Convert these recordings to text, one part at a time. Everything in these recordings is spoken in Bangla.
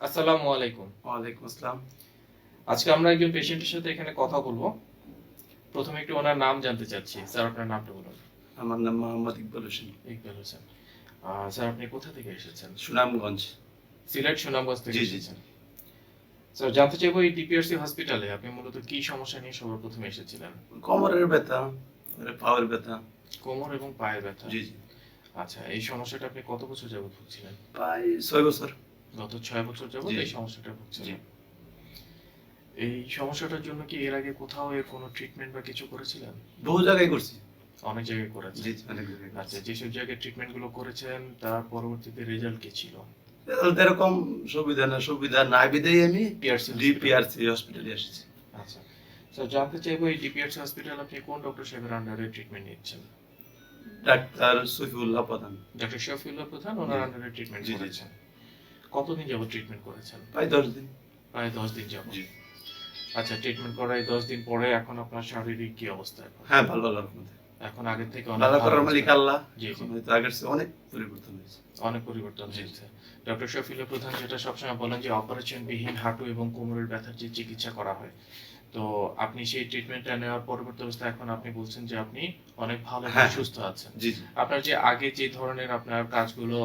আসসালামু আলাইকুম। ওয়ালাইকুম আসসালাম। আজকে আমরা একজন পেশেন্টের সাথে এখানে কথা বলব। প্রথমে একটু ওনার নাম জানতে চাচ্ছি। স্যার আপনার নামটা বলুন। আমার নাম মোহাম্মদ ইকবাল হোসেন। ইকবাল হোসেন। স্যার আপনি কোথা থেকে এসেছেন? সুনামগঞ্জ। সিলেট সুনামগঞ্জ থেকে। এসেছেন। স্যার জানতে চাইব এই ডিপিআরসি হসপিটালে আপনি মূলত কি সমস্যা নিয়ে সবার প্রথমে এসেছিলেন? কোমরের ব্যথা তারপরে পাওয়ার ব্যথা। কোমর এবং পায়ের ব্যথা? জি জি। আচ্ছা এই সমস্যাটা আপনি কত বছর যাবত ভুগছিলেন? প্রায় ছয় বছর। গত ছয় বছর যাবত এই সমস্যাটা জি। ভুগছিলেন এই সমস্যাটার জন্য কি এর আগে কোথাও এর কোনো ট্রিটমেন্ট বা কিছু করেছিলেন? বহু জায়গায় করছি। অনেক জায়গায় করেছেন। আচ্ছা যেসব জায়গায় ট্রিটমেন্টগুলো করেছেন তার পরবর্তীতে রেজাল্ট কি ছিল? এরকম সুবিধা না সুবিধা না বিদেই আমি পিআরসি ডিপিআরসি হসপিটালে এসেছি। আচ্ছা স্যার জানতে চাইব এই ডিপিআরসি হসপিটাল আপনি কোন ডক্টর সাহেবের আন্ডারে ট্রিটমেন্ট নিচ্ছেন? ডাক্তার সফিউল্লাহ প্রধান। ডক্টর শফিউল্লাহ প্রধান ওনার আন্ডারে ট্রিটমেন্ট। করেছেন। কতদিন যাবত ট্রিটমেন্ট করেছেন? প্রায় দশ দিন। প্রায় দশ দিন যাবত আচ্ছা ট্রিটমেন্ট করার দশ দিন পরে এখন আপনার শারীরিক কি অবস্থা হ্যাঁ ভালো মধ্যে এখন আগের থেকে অনেক ভালো করার মালিক আল্লাহ। জি, জি। হয়তো আগের চেয়ে অনেক পরিবর্তন হয়েছে। অনেক পরিবর্তন হয়েছে। ডক্টর শফিউল্লাহ প্রধান যেটা সবসময় বলেন যে অপারেশন বিহীন হাঁটু এবং কোমরের ব্যথার যে চিকিৎসা করা হয়। তো আপনি সেই ট্রিটমেন্টটা নেওয়ার পরবর্তী অবস্থায় এখন আপনি বলছেন যে আপনি অনেক ভালো হ্যাঁ। সুস্থ আছেন। আপনার যে আগে যে ধরনের আপনার কাজগুলো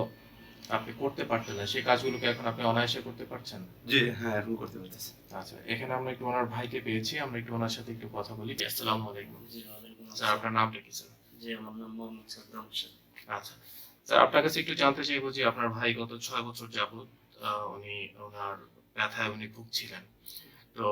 আপনি করতে পারতেন না সেই কাজগুলোকে এখন আপনি অনায়াসে করতে পারছেন? জি হ্যাঁ এখন করতে পারতেছি। আচ্ছা এখানে আমরা একটু ওনার ভাইকে পেয়েছি আমরা একটু ওনার সাথে একটু কথা বলি। আসসালামু আলাইকুম। স্যার আসসালাম। আপনার নামটা কি স্যার? জি আমার নাম মোহাম্মদ সাদ্দাম হোসেন। আচ্ছা স্যার আপনার কাছে একটু জানতে চাইব যে আপনার ভাই গত ছয় বছর যাবত আহ, উনি ওনার ব্যথায় উনি ভুগছিলেন। তো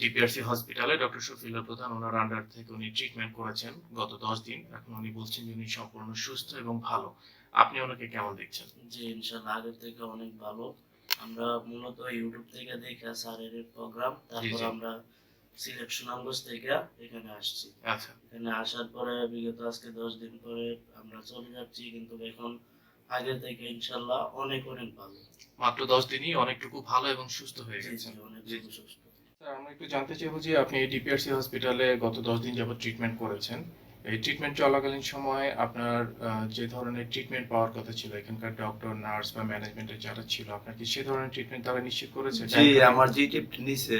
ডিপিআরসি হসপিটালে ডক্টর শফিউল্লাহ প্রধান ওনার আন্ডার থেকে উনি ট্রিটমেন্ট করেছেন গত দশ দিন। এখন উনি বলছেন যে উনি সম্পূর্ণ সুস্থ এবং ভালো। আপনি ওনাকে কেমন দেখছেন? জি ইনশাল্লাহ আগের থেকে অনেক ভালো। আমরা মূলত ইউটিউব থেকে দেখে স্যারের প্রোগ্রাম তারপর আমরা সিলেট সুনামগঞ্জ থেকে এখানে আসছি। আচ্ছা। এখানে আসার পরে বিগত আজকে দশ দিন পরে আমরা চলে যাচ্ছি কিন্তু এখন আগের থেকে ইনশাল্লাহ অনেক অনেক ভালো। মাত্র দশ দিনই অনেকটুকু ভালো এবং সুস্থ হয়ে জি অনেক। সুস্থ। স্যার আমরা একটু জানতে চাইব যে আপনি এই ডিপিআরসি হসপিটালে গত দশ দিন যাবত ট্রিটমেন্ট করেছেন। এই ট্রিটমেন্ট চলাকালীন সময় আপনার যে ধরনের ট্রিটমেন্ট পাওয়ার কথা ছিল এখানকার ডক্টর নার্স বা ম্যানেজমেন্টের যারা ছিল আপনার কি সে ধরনের ট্রিটমেন্ট তারা নিশ্চিত করেছে? জি আমার যে টিপটি নিছে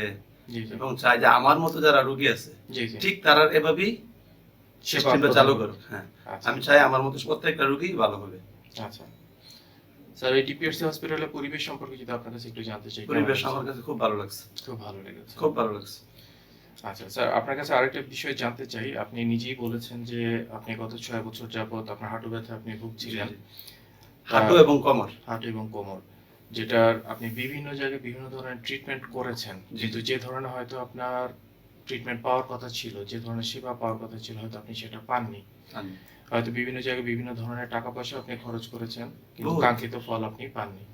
জি জি। এবং চাই যে আমার মতো যারা রোগী আছে জি জি। ঠিক তারা এভাবেই সেবা সিস্টেমটা চালু। করুক হ্যাঁ। আচ্ছা। আমি চাই আমার মতো প্রত্যেকটা রোগী ভালো হবে। আচ্ছা। স্যার এই ডিপিআরসি হসপিটালের পরিবেশ সম্পর্কে যদি আপনার কাছে একটু জানতে চাই পরিবেশ? আমার কাছে খুব ভালো লাগছে। খুব ভালো লেগেছে। খুব ভালো লাগছে। আচ্ছা স্যার আপনার কাছে আরেকটা বিষয় জানতে চাই। আপনি নিজেই বলেছেন যে আপনি গত ছয় বছর যাবত আপনার হাঁটু ব্যথা আপনি ভুগছিলেন। হাঁটু এবং কমর। হাঁটু এবং কোমর যেটার আপনি বিভিন্ন জায়গায় বিভিন্ন ধরনের ট্রিটমেন্ট করেছেন। কিন্তু যে ধরনের হয়তো আপনার ট্রিটমেন্ট পাওয়ার কথা ছিল যে ধরনের সেবা পাওয়ার কথা ছিল হয়তো আপনি সেটা পাননি। হয়তো বিভিন্ন জায়গায় বিভিন্ন ধরনের টাকা পয়সা আপনি খরচ করেছেন কিন্তু কাঙ্ক্ষিত ফল আপনি পাননি।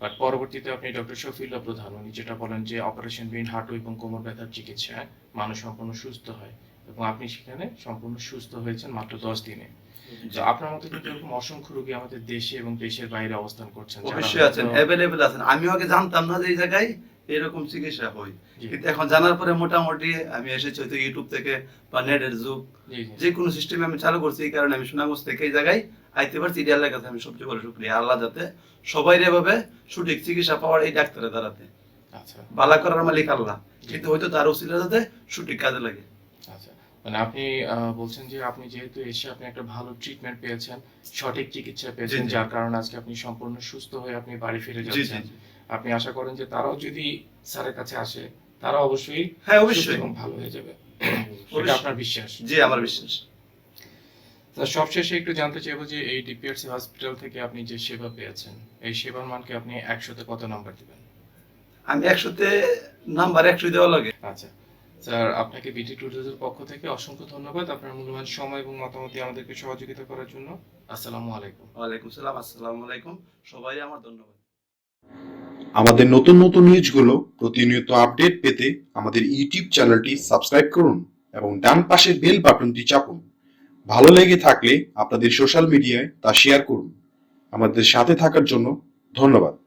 বাট পরবর্তীতে আপনি ডক্টর শফিউল্লাহ প্রধান উনি যেটা বলেন যে অপারেশন বিন হাঁটু এবং কোমর ব্যথার চিকিৎসায় মানুষ সম্পূর্ণ সুস্থ হয় এবং আপনি সেখানে সম্পূর্ণ সুস্থ হয়েছেন মাত্র দশ দিনে। আপনার মতো কিন্তু এরকম অসংখ্য রোগী আমাদের দেশে এবং দেশের বাইরে অবস্থান করছেন অবশ্যই আছেন অ্যাভেলেবেল আছেন। আমিও আগে জানতাম না যে এই জায়গায় এরকম চিকিৎসা হয়। কিন্তু এখন জানার পরে মোটামুটি আমি এসেছি হয়তো ইউটিউব থেকে বা নেটের যুগ। যে কোনো সিস্টেমে আমি চালু করছি এই কারণে আমি সুনামগঞ্জ থেকে এই জায়গায় আইতে পারছি এটা আল্লাহর কাছে আমি সবচেয়ে বড় শুক্রিয়া। আল্লাহ যাতে সবাই এভাবে সঠিক চিকিৎসা পাওয়ার এই ডাক্তারের দ্বারাতে। আচ্ছা। বালা করার মালিক আল্লাহ। কিন্তু হয়তো তার উচিলা যাতে সঠিক কাজে লাগে। আচ্ছা। মানে আপনি বলছেন যে আপনি যেহেতু এসে আপনি একটা ভালো ট্রিটমেন্ট পেয়েছেন সঠিক চিকিৎসা পেয়েছেন যার কারণে আজকে আপনি সম্পূর্ণ সুস্থ হয়ে আপনি বাড়ি ফিরে যাচ্ছেন। আপনি আশা করেন যে তারাও যদি স্যারের কাছে আসে তারা অবশ্যই হ্যাঁ অবশ্যই। ভালো হয়ে যাবে। এটা আপনার বিশ্বাস? জি আমার বিশ্বাস। স্যার সবশেষে একটু জানতে চাইব যে এই ডিপিআরসি হসপিটাল থেকে আপনি যে সেবা পেয়েছেন এই সেবার মানকে আপনি একশোতে কত নাম্বার দিবেন? আমি একশোতে নাম্বার একশো দেওয়া লাগে। আচ্ছা। স্যার আপনাকে বিটি টুরিজমের পক্ষ থেকে অসংখ্য ধন্যবাদ আপনার মূল্যবান সময় এবং মতামতে আমাদেরকে সহযোগিতা করার জন্য। আসসালামু আলাইকুম। ওয়ালাইকুম সালাম আসসালামু আলাইকুম। সবাই আমার ধন্যবাদ। আমাদের নতুন নতুন নিউজগুলো প্রতিনিয়ত আপডেট পেতে আমাদের ইউটিউব চ্যানেলটি সাবস্ক্রাইব করুন এবং ডান পাশের বেল বাটনটি চাপুন। ভালো লেগে থাকলে আপনাদের সোশ্যাল মিডিয়ায় তা শেয়ার করুন। আমাদের সাথে থাকার জন্য ধন্যবাদ।